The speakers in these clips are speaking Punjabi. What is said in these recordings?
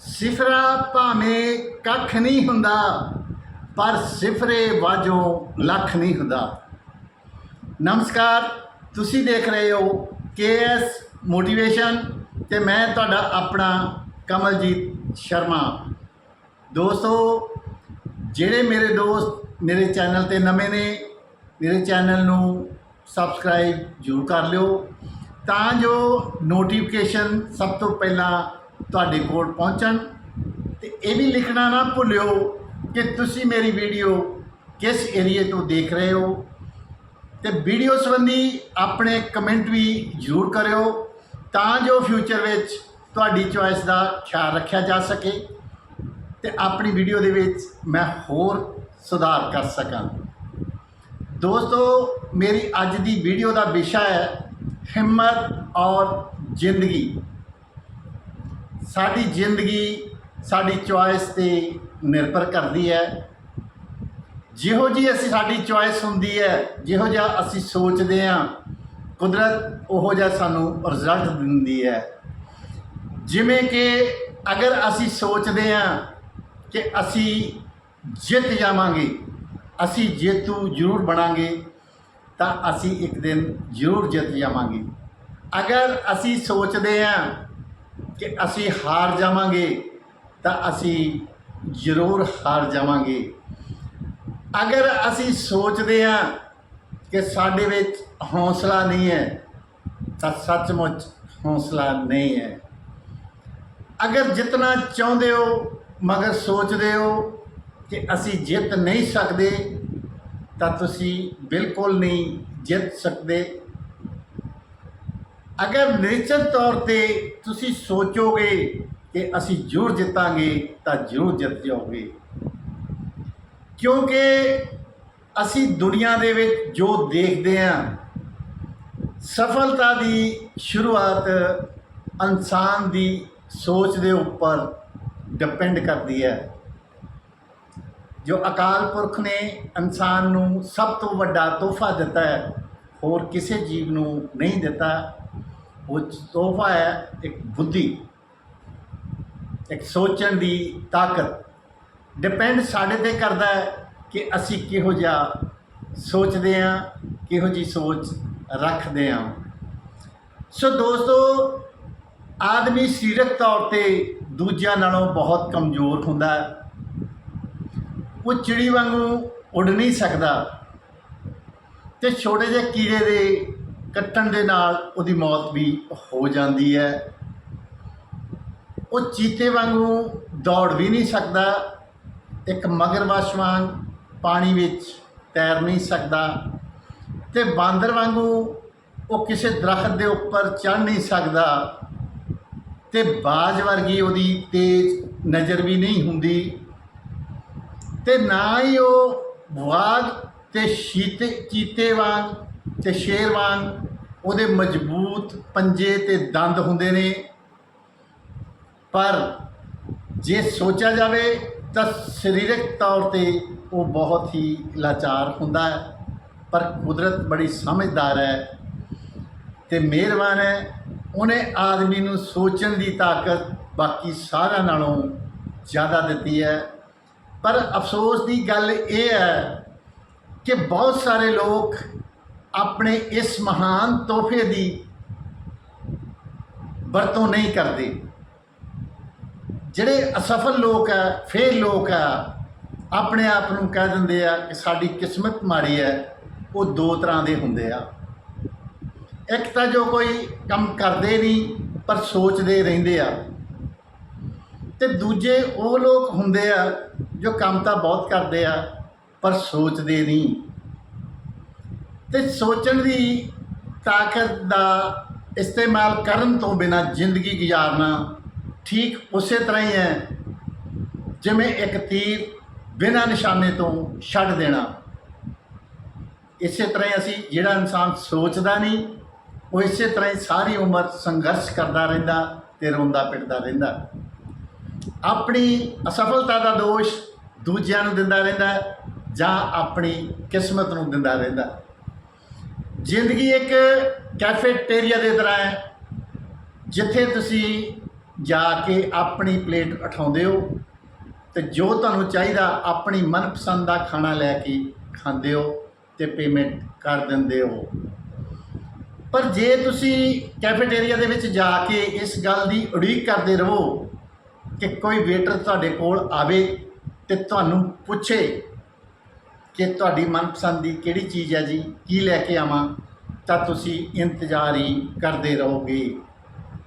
ਸਿਫਰਾ ਭਾਵੇਂ ਕੱਖ ਨਹੀਂ ਹੁੰਦਾ, ਪਰ ਸਿਫਰੇ ਵਾਜੋਂ ਲੱਖ ਨਹੀਂ ਹੁੰਦਾ। ਨਮਸਕਾਰ, ਤੁਸੀਂ ਦੇਖ ਰਹੇ ਹੋ ਕੇਐਸ ਮੋਟੀਵੇਸ਼ਨ ਤੇ ਮੈਂ ਤੁਹਾਡਾ ਆਪਣਾ ਕਮਲਜੀਤ ਸ਼ਰਮਾ। ਦੋਸਤੋ, ਜਿਹੜੇ ਮੇਰੇ ਦੋਸਤ ਮੇਰੇ ਚੈਨਲ ਤੇ ਨਵੇਂ ਨੇ, ਮੇਰੇ ਚੈਨਲ ਨੂੰ ਸਬਸਕ੍ਰਾਈਬ ਜ਼ਰੂਰ ਕਰ ਲਿਓ ਤਾਂ ਜੋ ਨੋਟੀਫਿਕੇਸ਼ਨ ਸਭ ਤੋਂ ਪਹਿਲਾਂ ਤੁਹਾਡੇ ਕੋਲ ਪਹੁੰਚਣ ਤੇ ਇਹ ਵੀ ਲਿਖਣਾ ਨਾ ਭੁੱਲਿਓ ਕਿ ਤੁਸੀਂ ਮੇਰੀ ਵੀਡੀਓ ਕਿਸ ਏਰੀਏ ਤੋਂ ਦੇਖ ਰਹੇ ਹੋ ਤੇ ਵੀਡੀਓ ਸੰਬੰਧੀ ਆਪਣੇ ਕਮੈਂਟ ਵੀ ਜ਼ਰੂਰ ਕਰਿਓ ਤਾਂ ਜੋ ਫਿਊਚਰ ਵਿੱਚ ਤੁਹਾਡੀ ਚੁਆਇਸ ਦਾ ਖਿਆਲ ਰੱਖਿਆ ਜਾ ਸਕੇ ਤੇ ਆਪਣੀ ਵੀਡੀਓ ਦੇ ਵਿੱਚ ਮੈਂ ਹੋਰ ਸੁਧਾਰ ਕਰ ਸਕਾਂ। ਦੋਸਤੋ, ਮੇਰੀ ਅੱਜ ਦੀ ਵੀਡੀਓ ਦਾ ਵਿਸ਼ਾ ਹੈ ਹਿੰਮਤ ਔਰ ਜ਼ਿੰਦਗੀ। ਸਾਡੀ ਜ਼ਿੰਦਗੀ, ਸਾਡੀ ਚੁਆਇਸ ਤੇ ਨਿਰਭਰ ਕਰਦੀ ਹੈ। ਜਿਹੋ ਜੀ ਅਸੀਂ ਸਾਡੀ ਚੁਆਇਸ ਹੁੰਦੀ ਹੈ, ਜਿਹੋ ਜਿਹਾ ਅਸੀਂ ਸੋਚਦੇ ਹਾਂ, ਕੁਦਰਤ ਉਹੋ ਜਿਹਾ ਸਾਨੂੰ ਰਿਜ਼ਲਟ ਦਿੰਦੀ ਹੈ। ਜਿਵੇਂ ਕਿ ਅਗਰ ਅਸੀਂ ਸੋਚਦੇ ਹਾਂ ਕਿ ਅਸੀਂ ਜਿੱਤ ਜਾਵਾਂਗੇ, ਅਸੀਂ ਜੇਤੂ ਜ਼ਰੂਰ ਬਣਾਂਗੇ, ਤਾਂ ਅਸੀਂ ਇੱਕ ਦਿਨ ਜ਼ਰੂਰ ਜਿੱਤ ਜਾਵਾਂਗੇ। ਅਗਰ ਅਸੀਂ ਸੋਚਦੇ ਹਾਂ ਕਿ ਅਸੀਂ ਹਾਰ ਜਾਵਾਂਗੇ, ਤਾਂ ਅਸੀਂ ਜ਼ਰੂਰ ਹਾਰ ਜਾਵਾਂਗੇ। ਅਗਰ ਅਸੀਂ ਸੋਚਦੇ ਹਾਂ ਕਿ ਸਾਡੇ ਵਿੱਚ ਹੌਸਲਾ ਨਹੀਂ ਹੈ, ਤਾਂ ਸੱਚਮੁੱਚ ਹੌਸਲਾ ਨਹੀਂ ਹੈ। ਅਗਰ ਜਿੱਤਣਾ ਚਾਹੁੰਦੇ ਹੋ, ਮਗਰ ਸੋਚਦੇ ਹੋ ਕਿ ਅਸੀਂ ਜਿੱਤ ਨਹੀਂ ਸਕਦੇ, ਤਾਂ ਤੁਸੀਂ ਬਿਲਕੁਲ ਨਹੀਂ ਜਿੱਤ ਸਕਦੇ। ਅਗਰ ਨਿਸ਼ਚਿਤ ਤੌਰ ਤੇ ਤੁਸੀਂ ਸੋਚੋਗੇ ਕਿ ਅਸੀਂ ਜ਼ਰੂਰ ਜਿੱਤਾਂਗੇ, ਤਾਂ ਜ਼ਰੂਰ ਜਿੱਤ ਜਾਓਗੇ। ਕਿਉਂਕਿ ਅਸੀਂ ਦੁਨੀਆ ਦੇ ਵਿੱਚ ਜੋ ਦੇਖਦੇ ਹਾਂ ਸਫਲਤਾ ਦੀ ਸ਼ੁਰੂਆਤ ਇਨਸਾਨ ਦੀ ਸੋਚ ਦੇ ਉੱਪਰ ਡਿਪੈਂਡ ਕਰਦੀ ਹੈ। ਜੋ ਅਕਾਲ ਪੁਰਖ ਨੇ ਇਨਸਾਨ ਨੂੰ ਸਭ ਤੋਂ ਵੱਡਾ ਤੋਹਫਾ ਦਿੱਤਾ ਹੈ, ਹੋਰ ਕਿਸੇ ਜੀਵ ਨੂੰ ਨਹੀਂ ਦਿੱਤਾ। ਉਹ ਤੋਹਫਾ ਹੈ ਇੱਕ ਬੁੱਧੀ, ਇੱਕ ਸੋਚਣ ਦੀ ਤਾਕਤ। ਡਿਪੈਂਡ ਸਾਡੇ ਤੇ ਕਰਦਾ ਹੈ ਕਿ ਅਸੀਂ ਕਿਹੋ ਜਿਹਾ ਸੋਚਦੇ ਹਾਂ, ਕਿਹੋ ਜੀ ਸੋਚ ਰੱਖਦੇ ਹਾਂ। ਸੋ ਦੋਸਤੋ, ਆਦਮੀ ਸਰੀਰਕ ਤੌਰ ਤੇ ਦੂਜਿਆਂ ਨਾਲੋਂ ਬਹੁਤ ਕਮਜ਼ੋਰ ਹੁੰਦਾ ਹੈ। ਉਹ ਚਿੜੀ ਵਾਂਗੂ ਉੱਡ ਨਹੀਂ ਸਕਦਾ। ਤੇ ਛੋਟੇ ਜਿਹੇ ਕੀੜੇ ਦੇ ਕੱਟਣ ਦੇ ਨਾਲ ਉਹਦੀ ਮੌਤ ਵੀ ਹੋ ਜਾਂਦੀ ਹੈ। ਉਹ ਚੀਤੇ ਵਾਂਗੂ ਦੌੜ ਵੀ ਨਹੀਂ ਸਕਦਾ। ਇੱਕ ਮਗਰਮੱਛ ਵਾਂਗ ਪਾਣੀ ਵਿੱਚ ਤੈਰ ਨਹੀਂ ਸਕਦਾ ਤੇ ਬਾਂਦਰ ਵਾਂਗੂ ਉਹ ਕਿਸੇ ਦਰਖਤ ਦੇ ਉੱਪਰ ਚੜ੍ਹ ਨਹੀਂ ਸਕਦਾ ਤੇ ਬਾਜ ਵਰਗੀ ਉਹਦੀ ਤੇਜ਼ ਨਜ਼ਰ ਵੀ ਨਹੀਂ ਹੁੰਦੀ ਤੇ ਨਾ ਹੀ ਉਹ ਵਾਗ ਤੇ ਸ਼ੀਤੇ ਚੀਤੇ ਵਾਂਗ ਤੇ ਸ਼ੇਰ ਵਾਂਗ ਉਹਦੇ ਮਜ਼ਬੂਤ ਪੰਜੇ ਤੇ ਦੰਦ ਹੁੰਦੇ ਨੇ। ਪਰ ਜੇ ਸੋਚਿਆ ਜਾਵੇ ਤਾਂ ਸਰੀਰਕ ਤੌਰ ਤੇ ਉਹ ਬਹੁਤ ਹੀ ਲਾਚਾਰ ਹੁੰਦਾ ਹੈ। ਪਰ ਕੁਦਰਤ ਬੜੀ ਸਮਝਦਾਰ ਹੈ ਤੇ ਮਿਹਰਬਾਨ ਹੈ ਉਹਨੇ ਆਦਮੀ ਨੂੰ ਸੋਚਣ ਦੀ ਤਾਕਤ ਬਾਕੀ ਸਾਰਿਆਂ ਨਾਲੋਂ ਜ਼ਿਆਦਾ ਦਿੱਤੀ ਹੈ। ਪਰ ਅਫਸੋਸ ਦੀ ਗੱਲ ਇਹ ਹੈ ਕਿ ਬਹੁਤ ਸਾਰੇ ਲੋਕ ਆਪਣੇ ਇਸ ਮਹਾਨ ਤੋਹਫੇ ਦੀ ਵਰਤੋਂ ਨਹੀਂ ਕਰਦੇ। ਜਿਹੜੇ ਅਸਫਲ ਲੋਕ ਆ ਫੇਲ ਲੋਕ ਆ, ਆਪਣੇ ਆਪ ਨੂੰ ਕਹਿ ਦਿੰਦੇ ਆ ਕਿ ਸਾਡੀ ਕਿਸਮਤ ਮਾੜੀ ਹੈ, ਉਹ ਦੋ ਤਰ੍ਹਾਂ ਦੇ ਹੁੰਦੇ ਆ। ਇੱਕ ਤਾਂ ਜੋ ਕੋਈ ਕੰਮ ਕਰਦੇ ਨਹੀਂ, ਪਰ ਸੋਚਦੇ ਰਹਿੰਦੇ ਆ। ਤੇ ਦੂਜੇ ਉਹ ਲੋਕ ਹੁੰਦੇ ਆ ਜੋ ਕੰਮ ਤਾਂ ਬਹੁਤ ਕਰਦੇ ਆ, ਪਰ ਸੋਚਦੇ ਨਹੀਂ। ਤੇ ਸੋਚਣ ਦੀ ਤਾਕਤ ਦਾ ਇਸਤੇਮਾਲ ਕਰਨ ਤੋਂ ਬਿਨਾ ਜ਼ਿੰਦਗੀ ਗੁਜ਼ਾਰਨਾ ਠੀਕ ਉਸੇ ਤਰ੍ਹਾਂ ਹੀ ਹੈ ਜਿਵੇਂ ਇੱਕ ਤੀਰ ਬਿਨਾਂ ਨਿਸ਼ਾਨੇ ਤੋਂ ਛੱਡ ਦੇਣਾ। ਇਸੇ ਤਰ੍ਹਾਂ ਹੀ ਅਸੀਂ ਜਿਹੜਾ ਇਨਸਾਨ ਸੋਚਦਾ ਨਹੀਂ, ਉਹ ਇਸੇ ਤਰ੍ਹਾਂ ਹੀ ਸਾਰੀ ਉਮਰ ਸੰਘਰਸ਼ ਕਰਦਾ ਰਹਿੰਦਾ ਤੇ ਰੋਂਦਾ ਪਿੱਟਦਾ ਰਹਿੰਦਾ। ਆਪਣੀ ਅਸਫਲਤਾ ਦਾ ਦੋਸ਼ ਦੂਜਿਆਂ ਨੂੰ ਦਿੰਦਾ ਰਹਿੰਦਾ ਜਾਂ ਆਪਣੀ ਕਿਸਮਤ ਨੂੰ ਦਿੰਦਾ ਰਹਿੰਦਾ। ਜ਼ਿੰਦਗੀ ਇੱਕ ਕੈਫੇਟੇਰੀਆ ਦੇ ਤਰ੍ਹਾਂ ਹੈ, ਜਿੱਥੇ ਤੁਸੀਂ ਜਾ ਕੇ ਆਪਣੀ ਪਲੇਟ ਉਠਾਉਂਦੇ ਹੋ ਤੇ ਜੋ ਤੁਹਾਨੂੰ ਚਾਹੀਦਾ ਆਪਣੀ ਮਨਪਸੰਦ ਦਾ ਖਾਣਾ ਲੈ ਕੇ ਖਾਂਦੇ ਹੋ ਤੇ ਪੇਮੈਂਟ ਕਰ ਦਿੰਦੇ ਹੋ। ਪਰ ਜੇ ਤੁਸੀਂ ਕੈਫੇਟੇਰੀਆ ਦੇ ਵਿੱਚ ਜਾ ਕੇ ਇਸ ਗੱਲ ਦੀ ਉਡੀਕ ਕਰਦੇ ਰਹੋ ਕਿ ਕੋਈ ਵੇਟਰ ਤੁਹਾਡੇ ਕੋਲ ਆਵੇ ਤੇ ਤੁਹਾਨੂੰ ਪੁੱਛੇ ਕਿ ਤੁਹਾਡੀ ਮਨਪਸੰਦ ਦੀ ਕਿਹੜੀ ਚੀਜ਼ ਹੈ ਜੀ? ਕੀ ਲੈ ਕੇ ਆਵਾਂ? ਤਾਂ ਤੁਸੀਂ ਇੰਤਜ਼ਾਰ ਹੀ ਕਰਦੇ ਰਹੋਗੇ।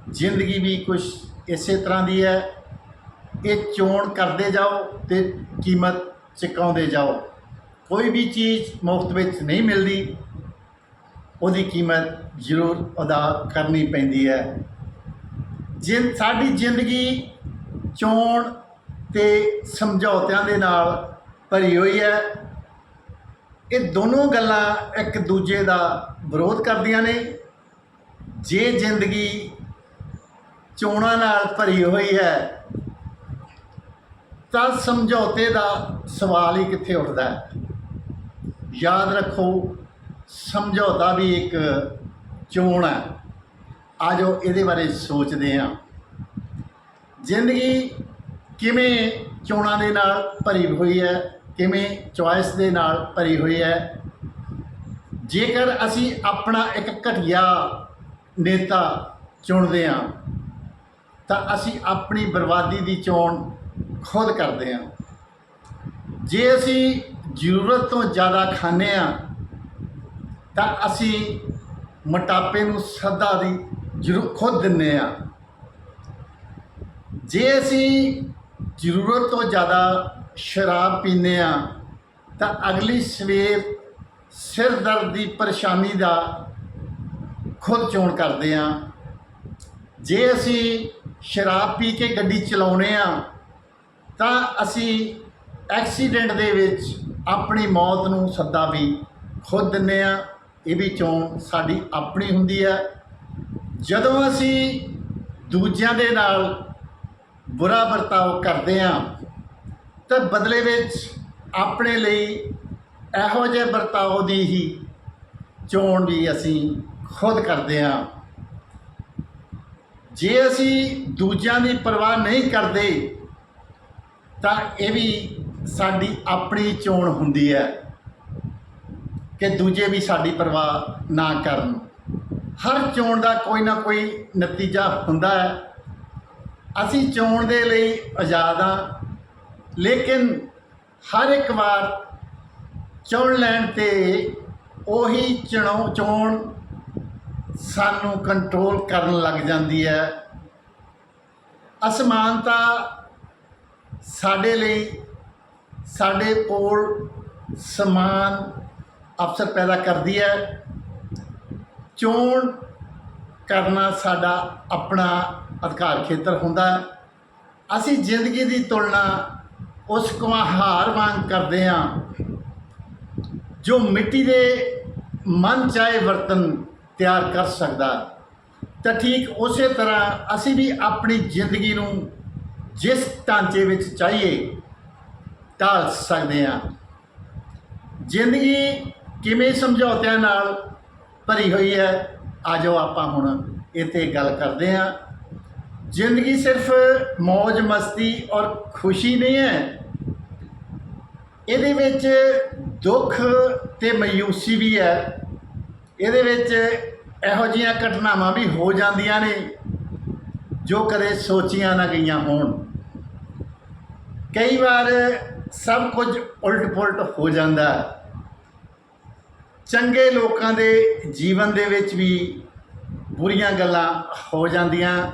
ਜ਼ਿੰਦਗੀ ਵੀ ਕੁਝ ਇਸੇ ਤਰ੍ਹਾਂ ਦੀ ਹੈ। ਇਹ ਚੋਣ ਕਰਦੇ ਜਾਓ ਤੇ ਕੀਮਤ ਚੁਕਾਉਂਦੇ ਜਾਓ। ਕੋਈ ਵੀ ਚੀਜ਼ ਮੁਫਤ ਵਿੱਚ ਨਹੀਂ ਮਿਲਦੀ, ਉਹਦੀ ਕੀਮਤ ਜ਼ਰੂਰ ਅਦਾ ਕਰਨੀ ਪੈਂਦੀ ਹੈ। ਜਿੰ, ਸਾਡੀ ਜ਼ਿੰਦਗੀ ਚੋਣ ਤੇ ਸਮਝੌਤਿਆਂ ਦੇ ਨਾਲ ਭਰੀ ਹੋਈ ਹੈ। ਇਹ ਦੋਨੋਂ ਗੱਲਾਂ ਇੱਕ ਦੂਜੇ ਦਾ ਵਿਰੋਧ ਕਰਦੀਆਂ ਨੇ। ਜੇ ਜ਼ਿੰਦਗੀ ਚੋਣਾਂ ਨਾਲ ਭਰੀ ਹੋਈ ਹੈ, ਤਾਂ ਸਮਝੌਤੇ ਦਾ ਸਵਾਲ ਹੀ ਕਿੱਥੇ ਉੱਠਦਾ ਹੈ? ਯਾਦ ਰੱਖੋ, ਸਮਝੌਤਾ ਵੀ ਇੱਕ ਚੋਣ ਹੈ। ਆਜੋ ਇਹਦੇ ਬਾਰੇ ਸੋਚਦੇ ਹਾਂ। ਜ਼ਿੰਦਗੀ ਕਿਵੇਂ ਚੋਣਾਂ ਦੇ ਨਾਲ ਭਰੀ ਹੋਈ ਹੈ? ਕਿਵੇਂ ਚੁਆਇਸ ਦੇ ਨਾਲ ਭਰੀ ਹੋਈ ਹੈ? ਜੇਕਰ ਅਸੀਂ ਆਪਣਾ ਇੱਕ ਘਟੀਆ ਨੇਤਾ ਚੁਣਦੇ ਹਾਂ, ਤਾਂ ਅਸੀਂ ਆਪਣੀ ਬਰਬਾਦੀ ਦੀ ਚੋਣ ਖੁਦ ਕਰਦੇ ਹਾਂ। ਜੇ ਅਸੀਂ ਜ਼ਰੂਰਤ ਤੋਂ ਜ਼ਿਆਦਾ ਖਾਂਦੇ ਹਾਂ, ਤਾਂ ਅਸੀਂ ਮੋਟਾਪੇ ਨੂੰ ਸੱਦਾ ਦੀ ਜ਼ਰੂਰ ਖੁਦ ਦਿੰਦੇ ਹਾਂ। ਜੇ ਅਸੀਂ ਜ਼ਰੂਰਤ ਤੋਂ ਜ਼ਿਆਦਾ ਸ਼ਰਾਬ ਪੀਂਦੇ ਹਾਂ, ਤਾਂ ਅਗਲੀ ਸਵੇਰ ਸਿਰ ਦਰਦ ਦੀ ਪਰੇਸ਼ਾਨੀ ਦਾ ਖੁਦ ਚੋਣ ਕਰਦੇ ਹਾਂ। ਜੇ ਅਸੀਂ ਸ਼ਰਾਬ ਪੀ ਕੇ ਗੱਡੀ ਚਲਾਉਨੇ ਆ ਤਾਂ ਅਸੀਂ ਐਕਸੀਡੈਂਟ ਦੇ ਵਿੱਚ ਆਪਣੀ ਮੌਤ ਨੂੰ ਸੱਦਾ ਵੀ ਖੁਦ ਦਿੰਨੇ ਆ ਇਹ ਵੀ ਚੋਣ ਸਾਡੀ ਆਪਣੀ ਹੁੰਦੀ ਹੈ। ਜਦੋਂ ਅਸੀਂ ਦੂਜਿਆਂ ਦੇ ਨਾਲ ਬੁਰਾ ਵਰਤਾਓ ਕਰਦੇ ਆ ਤਾਂ ਬਦਲੇ ਵਿੱਚ ਆਪਣੇ ਲਈ ਇਹੋ ਜਿਹੇ ਵਰਤਾਓ ਦੀ ਹੀ ਚੋਣ ਵੀ ਅਸੀਂ ਖੁਦ ਕਰਦੇ ਹਾਂ। ਜੇ ਅਸੀਂ ਦੂਜਿਆਂ ਦੀ ਪਰਵਾਹ ਨਹੀਂ ਕਰਦੇ, ਤਾਂ ਇਹ ਵੀ ਸਾਡੀ ਆਪਣੀ ਚੋਣ ਹੁੰਦੀ ਹੈ ਕਿ ਦੂਜੇ ਵੀ ਸਾਡੀ ਪਰਵਾਹ ਨਾ ਕਰਨ। ਹਰ ਚੋਣ ਦਾ ਕੋਈ ਨਾ ਕੋਈ ਨਤੀਜਾ ਹੁੰਦਾ ਹੈ। ਅਸੀਂ ਚੋਣ ਦੇ ਲਈ ਆਜ਼ਾਦ ਹਾਂ। ਲੇਕਿਨ ਹਰ ਇੱਕ ਵਾਰ ਚੁਣ ਲੈਣ ਤੇ ਉਹੀ ਚਣੋ ਚੋਣ ਸਾਨੂੰ ਕੰਟਰੋਲ ਕਰਨ ਲੱਗ ਜਾਂਦੀ ਹੈ। ਅਸਮਾਨਤਾ ਸਾਡੇ ਲਈ, ਸਾਡੇ ਕੋਲ ਸਮਾਨ ਅਵਸਰ ਪੈਦਾ ਕਰਦੀ ਹੈ। ਚੋਣ ਕਰਨਾ ਸਾਡਾ ਆਪਣਾ ਅਧਿਕਾਰ ਖੇਤਰ ਹੁੰਦਾ ਹੈ। ਅਸੀਂ ਜ਼ਿੰਦਗੀ ਦੀ ਤੁਲਨਾ ਉਸ ਕੁਹਾਰ ਵਾਂਗ ਕਰਦੇ ਹਾਂ। ਜੋ ਮਿੱਟੀ ਦੇ ਮਨ ਚਾਹੇ ਬਰਤਨ ਤਿਆਰ ਕਰ ਸਕਦਾ ਤਾਂ ਠੀਕ ਉਸੇ ਤਰ੍ਹਾਂ ਅਸੀਂ ਵੀ ਆਪਣੀ ਜ਼ਿੰਦਗੀ ਨੂੰ ਜਿਸ ਢਾਂਚੇ ਵਿੱਚ ਚਾਹੀਏ, ਢਾਲ ਸਕਦੇ ਹਾਂ। ਜ਼ਿੰਦਗੀ ਕਿਵੇਂ ਸਮਝੌਤਿਆਂ ਨਾਲ ਭਰੀ ਹੋਈ ਹੈ ਆਜੋ ਆਪਾਂ ਹੁਣ ਇੱਥੇ ਗੱਲ ਕਰਦੇ ਹਾਂ। ਜ਼ਿੰਦਗੀ ਸਿਰਫ ਮौज ਮਸਤੀ ਔਰ ਖੁਸ਼ੀ ਨਹੀਂ ਹੈ ਇਹਦੇ ਵਿੱਚ ਦੁੱਖ ਤੇ ਮਾਯੂਸੀ ਵੀ ਹੈ। ਇਹਦੇ ਵਿੱਚ ਇਹੋ ਜਿਹੀਆਂ ਘਟਨਾਵਾਂ ਵੀ ਹੋ ਜਾਂਦੀਆਂ ਨੇ, ਜੋ ਕਦੇ ਸੋਚੀਆਂ ਨਾ ਗਈਆਂ ਹੋਣ। ਕਈ ਵਾਰ ਸਭ ਕੁਝ ਉਲਟ ਪੁਲਟ ਹੋ ਜਾਂਦਾ ਚੰਗੇ ਲੋਕਾਂ ਦੇ ਜੀਵਨ ਦੇ ਵਿੱਚ ਵੀ ਬੁਰੀਆਂ ਗੱਲਾਂ ਹੋ ਜਾਂਦੀਆਂ।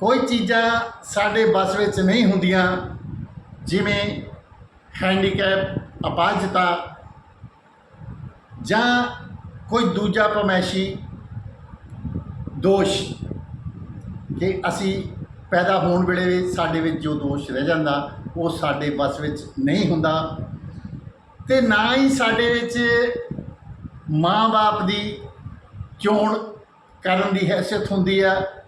ਕੋਈ ਚੀਜ਼ਾਂ ਸਾਡੇ ਬਸ ਵਿੱਚ ਨਹੀਂ ਹੁੰਦੀਆਂ। ਜਿਵੇਂ ਹੈਂਡੀਕੈਪ ਅਪਾਹਜਤਾ ਜਾਂ ਕੋਈ ਦੂਜਾ ਪਰਮੈਸ਼ੀ, ਦੋਸ਼। ਕਿ ਅਸੀਂ ਪੈਦਾ ਹੋਣ ਵੇਲੇ ਸਾਡੇ ਵਿੱਚ ਜੋ ਦੋਸ਼ ਰਹਿ ਜਾਂਦਾ, ਉਹ ਸਾਡੇ ਬਸ ਵਿੱਚ ਨਹੀਂ ਹੁੰਦਾ ਤੇ ਨਾ ਹੀ ਸਾਡੇ ਵਿੱਚ ਮਾਂ-ਬਾਪ ਦੀ ਚੋਣ ਕਰਨ ਦੀ ਹੈਸੀਅਤ ਹੁੰਦੀ ਹੈ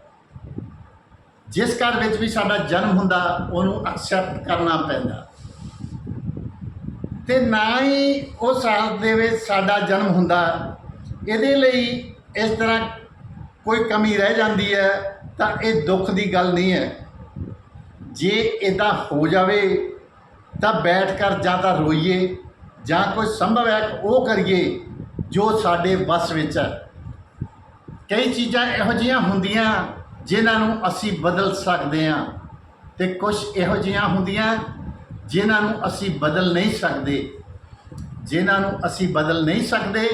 ਜਿਸ ਘਰ ਵਿੱਚ ਵੀ ਸਾਡਾ ਜਨਮ ਹੁੰਦਾ, ਉਹਨੂੰ ਐਕਸੈਪਟ ਕਰਨਾ ਪੈਂਦਾ। ਤੇ ਨਾ ਹੀ ਉਸ ਸਾਲ ਦੇ ਵਿੱਚ ਸਾਡਾ ਜਨਮ ਹੁੰਦਾ, ਇਹਦੇ ਲਈ ਇਸ ਤਰ੍ਹਾਂ ਕੋਈ ਕਮੀ ਰਹਿ ਜਾਂਦੀ ਹੈ, ਤਾਂ ਇਹ ਦੁੱਖ ਦੀ ਗੱਲ ਨਹੀਂ ਹੈ। ਜੇ ਇਦਾਂ ਹੋ ਜਾਵੇ, ਤਾਂ ਬੈਠ ਕਰ ਜਾਂ ਤਾਂ ਰੋਈਏ, ਜਾਂ ਕੋਈ ਸੰਭਵ ਹੈ ਕਿ ਉਹ ਕਰੀਏ, ਜੋ ਸਾਡੇ ਵੱਸ ਵਿੱਚ ਹੈ। ਕਈ ਚੀਜ਼ਾਂ ਇਹੋ ਜਿਹੀਆਂ ਹੁੰਦੀਆਂ ਜਿਨ੍ਹਾਂ ਨੂੰ ਅਸੀਂ ਬਦਲ ਸਕਦੇ ਹਾਂ ਤੇ ਕੁਝ ਇਹੋ ਜਿਹੀਆਂ ਹੁੰਦੀਆਂ ਜਿਨ੍ਹਾਂ ਨੂੰ ਅਸੀਂ ਬਦਲ ਨਹੀਂ ਸਕਦੇ। ਜਿਨ੍ਹਾਂ ਨੂੰ ਅਸੀਂ ਬਦਲ ਨਹੀਂ ਸਕਦੇ,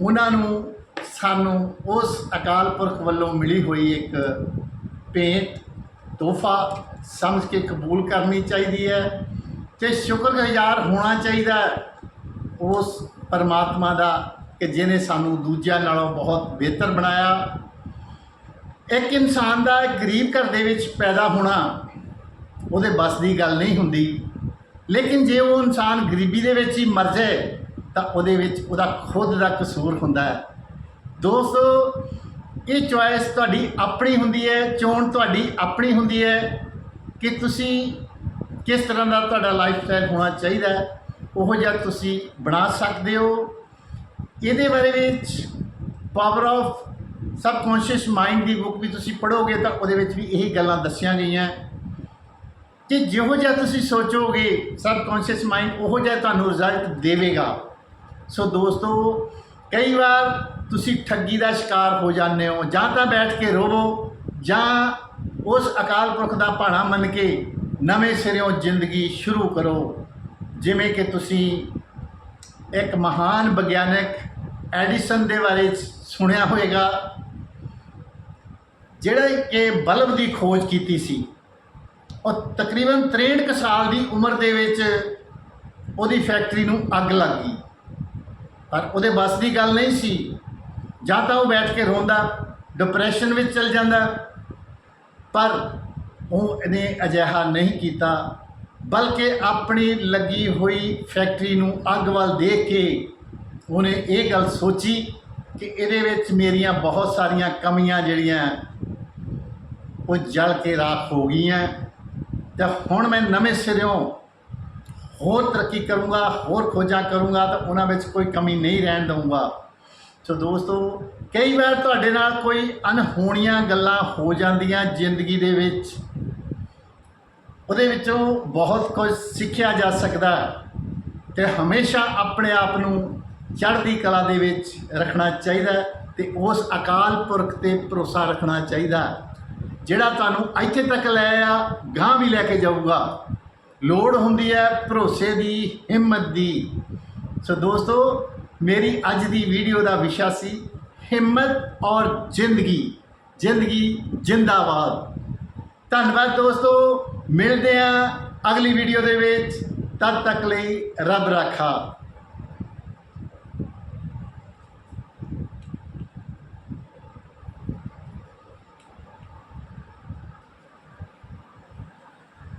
ਉਹਨਾਂ ਨੂੰ ਸਾਨੂੰ ਉਸ ਅਕਾਲ ਪੁਰਖ ਵੱਲੋਂ ਮਿਲੀ ਹੋਈ ਇੱਕ ਭੇਟ, ਤੋਹਫਾ ਸਮਝ ਕੇ ਕਬੂਲ ਕਰਨੀ ਚਾਹੀਦੀ ਹੈ ਤੇ ਸ਼ੁਕਰਗੁਜ਼ਾਰ ਹੋਣਾ ਚਾਹੀਦਾ ਉਸ ਪਰਮਾਤਮਾ ਦਾ ਕਿ ਜਿਨੇ ਸਾਨੂੰ ਦੂਜਿਆਂ ਨਾਲੋਂ ਬਹੁਤ ਬਿਹਤਰ ਬਣਾਇਆ। ਇੱਕ ਇਨਸਾਨ ਦਾ ਗਰੀਬ ਘਰ ਦੇ ਵਿੱਚ ਪੈਦਾ ਹੋਣਾ ਉਹਦੇ ਬਸ ਦੀ ਗੱਲ ਨਹੀਂ ਹੁੰਦੀ। ਲੇਕਿਨ ਜੇ ਉਹ ਇਨਸਾਨ ਗਰੀਬੀ ਦੇ ਵਿੱਚ ਹੀ ਮਰ ਜਾਏ, ਤਾਂ ਉਹਦੇ ਵਿੱਚ ਉਹਦਾ ਖੁਦ ਦਾ ਕਸੂਰ ਹੁੰਦਾ ਹੈ। ਦੋਸਤੋ, ਇਹ ਚੁਆਇਸ ਤੁਹਾਡੀ ਆਪਣੀ ਹੁੰਦੀ ਹੈ, ਚੋਣ ਤੁਹਾਡੀ ਆਪਣੀ ਹੁੰਦੀ ਹੈ ਕਿ ਤੁਸੀਂ ਕਿਸ ਤਰ੍ਹਾਂ ਦਾ ਤੁਹਾਡਾ ਲਾਈਫ ਸਟਾਈਲ ਹੋਣਾ ਚਾਹੀਦਾ ਹੈ, ਉਹੋ ਜਿਹਾ ਤੁਸੀਂ ਬਣਾ ਸਕਦੇ ਹੋ। ਇਹਦੇ ਬਾਰੇ ਵਿੱਚ ਪਾਵਰ ਆਫ ਸਬਕੌਂਸ਼ੀਅਸ ਮਾਈਂਡ ਦੀ ਬੁੱਕ ਵੀ ਤੁਸੀਂ ਪੜ੍ਹੋਗੇ ਤਾਂ ਉਹਦੇ ਵਿੱਚ ਵੀ ਇਹੀ ਗੱਲਾਂ ਦੱਸੀਆਂ ਗਈਆਂ। ਕਿ ਜਿਹੋ ਜਿਹਾ ਤੁਸੀਂ ਸੋਚੋਗੇ ਸਬਕੌਂਸ਼ੀਅਸ ਮਾਈਂਡ ਉਹੋ ਜਿਹਾ ਤੁਹਾਨੂੰ ਰਿਜ਼ਲਟ ਦੇਵੇਗਾ। ਸੋ ਦੋਸਤੋ, ਕਈ ਵਾਰ ਤੁਸੀਂ ਠੱਗੀ ਦਾ ਸ਼ਿਕਾਰ ਹੋ ਜਾਂਦੇ ਹੋ, ਜਾਂ ਤਾਂ ਬੈਠ ਕੇ ਰੋਵੋ, ਜਾਂ ਉਸ ਅਕਾਲ ਪੁਰਖ ਦਾ ਭਾਣਾ ਮੰਨ ਕੇ ਨਵੇਂ ਸਿਰਿਓਂ ਜ਼ਿੰਦਗੀ ਸ਼ੁਰੂ ਕਰੋ। ਜਿਵੇਂ ਕਿ ਤੁਸੀਂ ਇੱਕ ਮਹਾਨ ਵਿਗਿਆਨਕ ਐਡੀਸਨ ਦੇ ਬਾਰੇ ਸੁਣਿਆ ਹੋਵੇਗਾ। ਜਿਹੜਾ ਕਿ ਬਲਬ ਦੀ ਖੋਜ ਕੀਤੀ ਸੀ, ਉਹ ਤਕਰੀਬਨ 63 ਕੁ ਸਾਲ ਦੀ ਉਮਰ ਦੇ ਵਿੱਚ ਉਹਦੀ ਫੈਕਟਰੀ ਨੂੰ ਅੱਗ ਲੱਗ ਗਈ। ਪਰ ਉਹਦੇ ਬਸ ਦੀ ਗੱਲ ਨਹੀਂ ਸੀ। ਜਾਂ ਤਾਂ ਉਹ ਬੈਠ ਕੇ ਰੋਂਦਾ ਡਿਪਰੈਸ਼ਨ ਵਿੱਚ ਚਲ ਜਾਂਦਾ, ਪਰ ਉਹ ਇਹਨੇ ਅਜਿਹਾ ਨਹੀਂ ਕੀਤਾ, ਬਲਕਿ ਆਪਣੀ ਲੱਗੀ ਹੋਈ ਫੈਕਟਰੀ ਨੂੰ ਅੱਗ ਵੱਲ ਦੇਖ ਕੇ ਉਹਨੇ ਇਹ ਗੱਲ ਸੋਚੀ ਕਿ ਇਹਦੇ ਵਿੱਚ ਮੇਰੀਆਂ ਬਹੁਤ ਸਾਰੀਆਂ ਕਮੀਆਂ ਜਿਹੜੀਆਂ ਉਹ ਜਲ ਕੇ ਰਾਖ ਹੋ ਗਈਆਂ। ਤੇ ਹੁਣ ਮੈਂ ਨਵੇਂ ਸਿਰਿਓਂ ਹੋਰ ਤਰੱਕੀ ਕਰੂੰਗਾ, ਹੋਰ ਖੋਜਾਂ ਕਰੂੰਗਾ ਤਾਂ ਉਹਨਾਂ ਵਿੱਚ ਕੋਈ ਕਮੀ ਨਹੀਂ ਰਹਿਣ ਦਊਂਗਾ। ਸੋ ਦੋਸਤੋ, ਕਈ ਵਾਰ ਤੁਹਾਡੇ ਨਾਲ ਕੋਈ ਅਨਹੋਣੀਆਂ ਗੱਲਾਂ ਹੋ ਜਾਂਦੀਆਂ ਜ਼ਿੰਦਗੀ ਦੇ ਵਿੱਚ। ਉਹਦੇ ਵਿੱਚੋਂ ਬਹੁਤ ਕੁਝ ਸਿੱਖਿਆ ਜਾ ਸਕਦਾ ਹੈ ਤੇ ਹਮੇਸ਼ਾ ਆਪਣੇ ਆਪ ਨੂੰ ਚੜ੍ਹਦੀ ਕਲਾ ਦੇ ਵਿੱਚ ਰੱਖਣਾ ਚਾਹੀਦਾ ਹੈ ਤੇ ਉਸ ਅਕਾਲ ਪੁਰਖ ਤੇ ਭਰੋਸਾ ਰੱਖਣਾ ਚਾਹੀਦਾ ਜਿਹੜਾ ਤੁਹਾਨੂੰ ਇੱਥੇ ਤੱਕ ਲੈ ਆ ਗਾਂ ਵੀ ਲੈ ਕੇ ਜਾਊਗਾ। ਲੋੜ ਹੁੰਦੀ ਹੈ ਭਰੋਸੇ ਦੀ, ਹਿੰਮਤ ਦੀ। ਸੋ ਦੋਸਤੋ, ਮੇਰੀ ਅੱਜ ਦੀ ਵੀਡੀਓ ਦਾ ਵਿਸ਼ਾ ਸੀ ਹਿੰਮਤ ਔਰ ਜ਼ਿੰਦਗੀ। ਜ਼ਿੰਦਗੀ ਜਿੰਦਾਬਾਦ। ਧੰਨਵਾਦ ਦੋਸਤੋ, ਮਿਲਦੇ ਹਾਂ ਅਗਲੀ ਵੀਡੀਓ ਦੇ ਵਿੱਚ। ਤਦ ਤੱਕ ਲਈ ਰੱਬ ਰਾਖਾ।